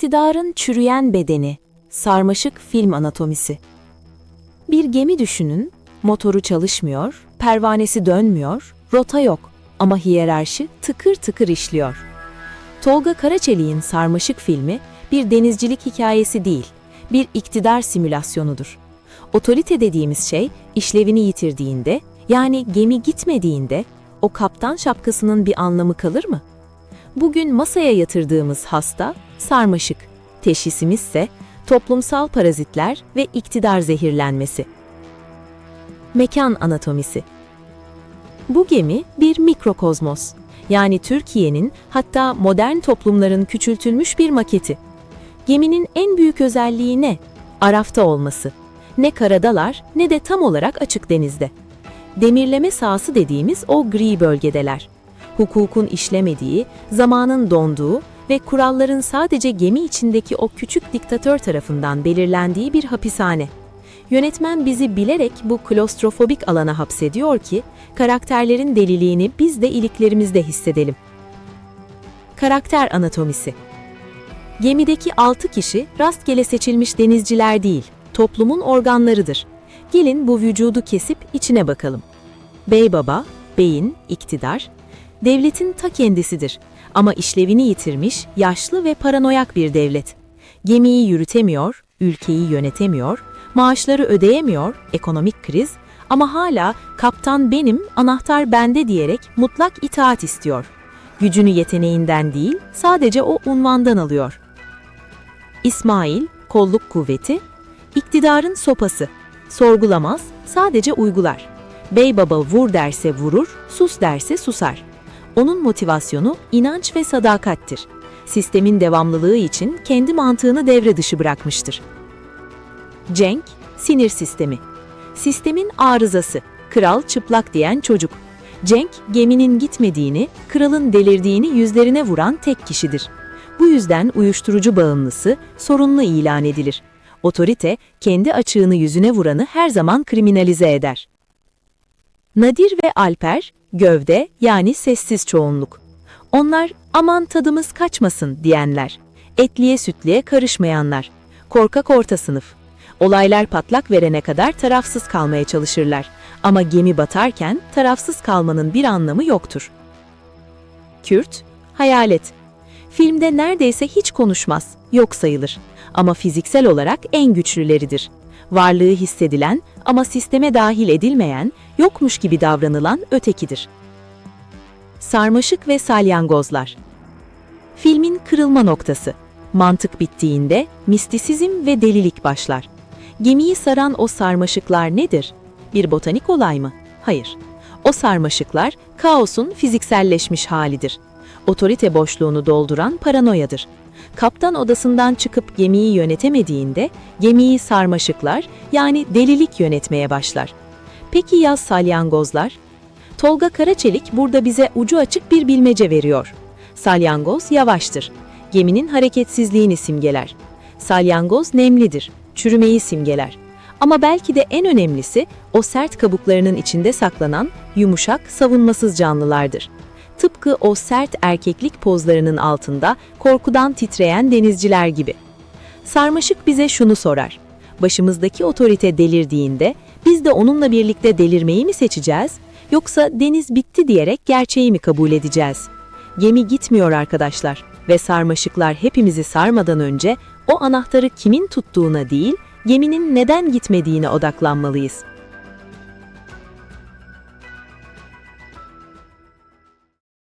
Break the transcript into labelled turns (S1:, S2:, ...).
S1: İktidarın çürüyen bedeni, sarmaşık film anatomisi. Bir gemi düşünün, motoru çalışmıyor, pervanesi dönmüyor, rota yok ama hiyerarşi tıkır tıkır işliyor. Tolga Karaçelik'in Sarmaşık filmi bir denizcilik hikayesi değil, bir iktidar simülasyonudur. Otorite dediğimiz şey işlevini yitirdiğinde, yani gemi gitmediğinde o kaptan şapkasının bir anlamı kalır mı? Bugün masaya yatırdığımız hasta sarmaşık, teşhisimizse toplumsal parazitler ve iktidar zehirlenmesi. Mekan anatomisi. Bu gemi bir mikrokozmos. Yani Türkiye'nin hatta modern toplumların küçültülmüş bir maketi. Geminin en büyük özelliği ne? Arafta olması. Ne karadalar ne de tam olarak açık denizde. Demirleme sahası dediğimiz o gri bölgedeler. Hukukun işlemediği, zamanın donduğu ve kuralların sadece gemi içindeki o küçük diktatör tarafından belirlendiği bir hapishane. Yönetmen bizi bilerek bu klostrofobik alana hapsediyor ki, karakterlerin deliliğini biz de iliklerimizde hissedelim. Karakter anatomisi Gemideki 6 kişi rastgele seçilmiş denizciler değil, toplumun organlarıdır. Gelin bu vücudu kesip içine bakalım. Bey baba, beyin, iktidar, devletin ta kendisidir. Ama işlevini yitirmiş, yaşlı ve paranoyak bir devlet. Gemiyi yürütemiyor, ülkeyi yönetemiyor, maaşları ödeyemiyor, ekonomik kriz ama hala kaptan benim, anahtar bende diyerek mutlak itaat istiyor. Gücünü yeteneğinden değil, sadece o unvandan alıyor. İsmail, kolluk kuvveti, iktidarın sopası. Sorgulamaz, sadece uygular. Bey baba vur derse vurur, sus derse susar. Onun motivasyonu inanç ve sadakattir. Sistemin devamlılığı için kendi mantığını devre dışı bırakmıştır. Cenk, sinir sistemi. Sistemin arızası, kral çıplak diyen çocuk. Cenk, geminin gitmediğini, kralın delirdiğini yüzlerine vuran tek kişidir. Bu yüzden uyuşturucu bağımlısı, sorunlu ilan edilir. Otorite, kendi açığını yüzüne vuranı her zaman kriminalize eder. Nadir ve Alper, gövde yani sessiz çoğunluk. Onlar aman tadımız kaçmasın diyenler. Etliye sütliye karışmayanlar. Korkak orta sınıf. Olaylar patlak verene kadar tarafsız kalmaya çalışırlar. Ama gemi batarken tarafsız kalmanın bir anlamı yoktur. Kürt, hayalet. Filmde neredeyse hiç konuşmaz, yok sayılır. Ama fiziksel olarak en güçlüleridir. Varlığı hissedilen ama sisteme dahil edilmeyen, yokmuş gibi davranılan ötekidir. Sarmaşık ve salyangozlar. Filmin kırılma noktası. Mantık bittiğinde mistisizm ve delilik başlar. Gemiyi saran o sarmaşıklar nedir? Bir botanik olay mı? Hayır. O sarmaşıklar kaosun fizikselleşmiş halidir. Otorite boşluğunu dolduran paranoyadır. Kaptan odasından çıkıp gemiyi yönetemediğinde gemiyi sarmaşıklar yani delilik yönetmeye başlar. Peki ya salyangozlar? Tolga Karaçelik burada bize ucu açık bir bilmece veriyor. Salyangoz yavaştır. Geminin hareketsizliğini simgeler. Salyangoz nemlidir. Çürümeyi simgeler. Ama belki de en önemlisi o sert kabuklarının içinde saklanan yumuşak, savunmasız canlılardır. Tıpkı o sert erkeklik pozlarının altında korkudan titreyen denizciler gibi. Sarmaşık bize şunu sorar. Başımızdaki otorite delirdiğinde biz de onunla birlikte delirmeyi mi seçeceğiz yoksa deniz bitti diyerek gerçeği mi kabul edeceğiz? Gemi gitmiyor arkadaşlar ve sarmaşıklar hepimizi sarmadan önce o anahtarı kimin tuttuğuna değil, geminin neden gitmediğine odaklanmalıyız.